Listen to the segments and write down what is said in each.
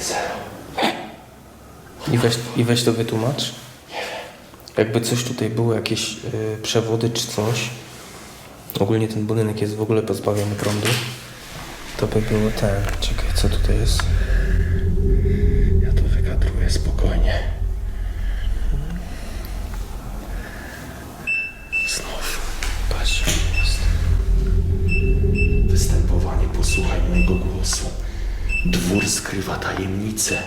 Zero. I weź, I weź to wytłumacz. Jakby coś tutaj było, jakieś y, przewody czy coś. Ogólnie ten budynek jest w ogóle pozbawiony prądu. To by było ten. Czekaj, co tutaj jest? Dwór skrywa tajemnicę.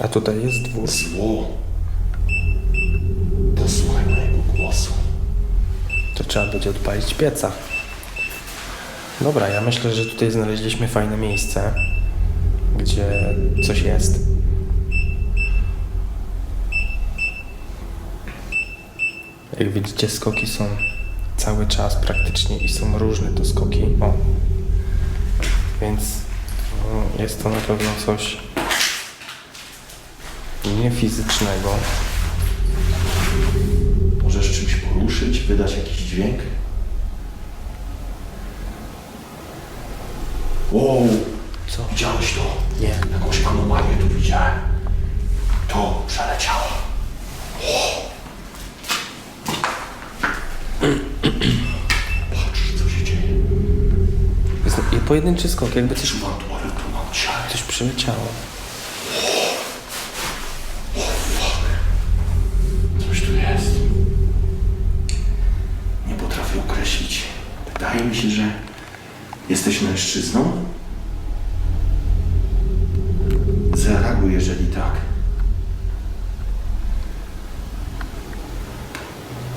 A tutaj jest dwór. Zło. Posłuchaj mojego głosu. To trzeba będzie odpalić pieca. Dobra, ja myślę, że tutaj znaleźliśmy fajne miejsce, gdzie coś jest. Jak widzicie, skoki są cały czas praktycznie i są różne to skoki. O. Więc jest to na pewno coś nie fizycznego. Możesz czymś poruszyć, wydać jakiś dźwięk? Wow! Co? Widziałeś to? Nie. Jakąś anomalię tu widziałem. To przeleciało. Patrz, co się dzieje. Jest pojedynczy skok, jakby coś, Czuwam tu, cię. coś przyleciało. Coś tu jest. Nie potrafię określić. Wydaje mi się, że jesteś mężczyzną. Zareaguj, jeżeli tak.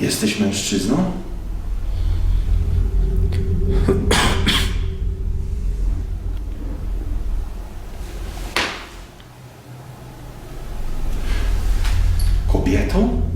Jesteś mężczyzną? obietom